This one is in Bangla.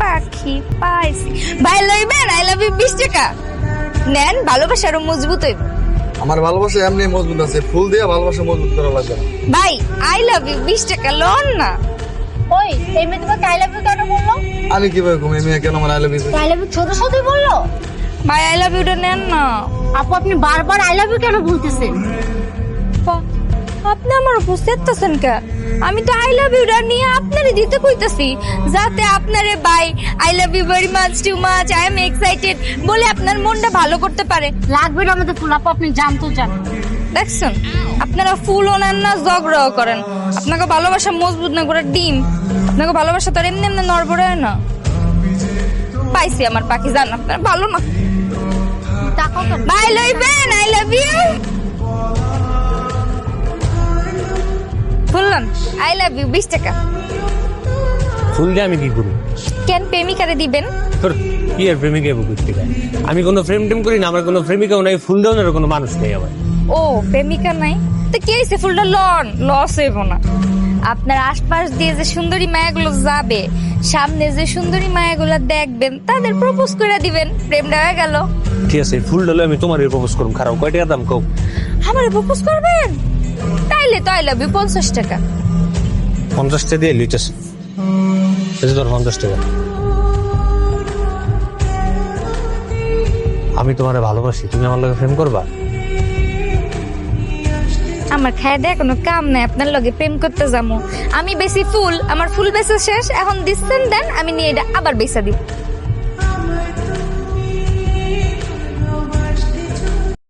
পাইছি। ভাই লইবেন আই লাভ ইউ বিশ টাকা। নেন ভালোবাসা আরও মজবুত হইব। আমার ভালোবাসা এমনি মজবুত আছে ফুল দিয়ে ভালোবাসা মজবুত করা লাগবে না। ভাই আই লাভ ইউ বিশ টাকা লন না। ওই এই মেয়ে তোমাকে আই লাভ ইউ কেন বলল? আমি কীভাবে ঘুমিয়ে মেয়ে কেন আমার I love you I love you ছোট সাথে বলল? ভাই আই লাভ ইউটা নেন না। আপু আপনি বারবার আই লাভ ইউ কেন বলতেছেন? আপনি আমার বুঝতেছেন কে? আমি তো আই লাভ ইউটা নিয়ে আপনারে দিতে কইতাছি। যাতে আপনারে bye I love you very much too much I am excited বলে আপনার মনটা ভালো করতে পারে। লাগবে না আমাদের ফুল আপু আপনি জানতো জান। দেখছেন? আপনারা ফুলও নেন না ঝগড়াও করেন। আপনাকে ভালোবাসা মজবুত না করে ডিম। আপনাকে ভালোবাসা তো আর এমনি এমনি নড়বড়ে না। পাইছি আমার পাখি জান আপনার ভালো না। বাই লইবেন আই লাভ ইউ বললাম আই লাভ ইউ বিশ টাকা। ফুল দিয়ে আমি কি করি কেন প্রেমিকারে দিবেন? তোর কি আর প্রেমিকা করতে? আমি কোনো প্রেম টেম করি না আমার কোনো প্রেমিকাও নাই ফুল দেওয়ার কোনো মানুষ নেই আমার। ও প্রেমিকা নাই? তো কি হয়েছে? ফুলটা লন লস হইব না। আপনার আশপাশ দিয়ে যে সুন্দরী মায়াগুলো যাবে সামনে যে সুন্দরী মায়াগুলো দেখবেন তাদের প্রপোজ করে দিবেন। প্রেম হয়ে গেল। ঠিক আছে ফুল ডালে আমি তোমার প্রপোজ করুম খারাপ কয় টাকা দাম কও? আমার প্রপোজ করবেন? তাইলে তো আই লাভ ইউ পঞ্চাশ টাকা। পঞ্চাশটা দিয়ে লিটাস এই যে ধর পঞ্চাশ টাকা। আমি তোমার ভালোবাসি তুমি আমার লগে প্রেম করবা? আমার খায় দেয় কোনো কাম নাই আপনার লগে প্রেম করতে যাব আমি বেশি ফুল আমার ফুল বেচা শেষ এখন দিচ্ছেন দেন আমি নিয়ে এটা আবার বেচা দিব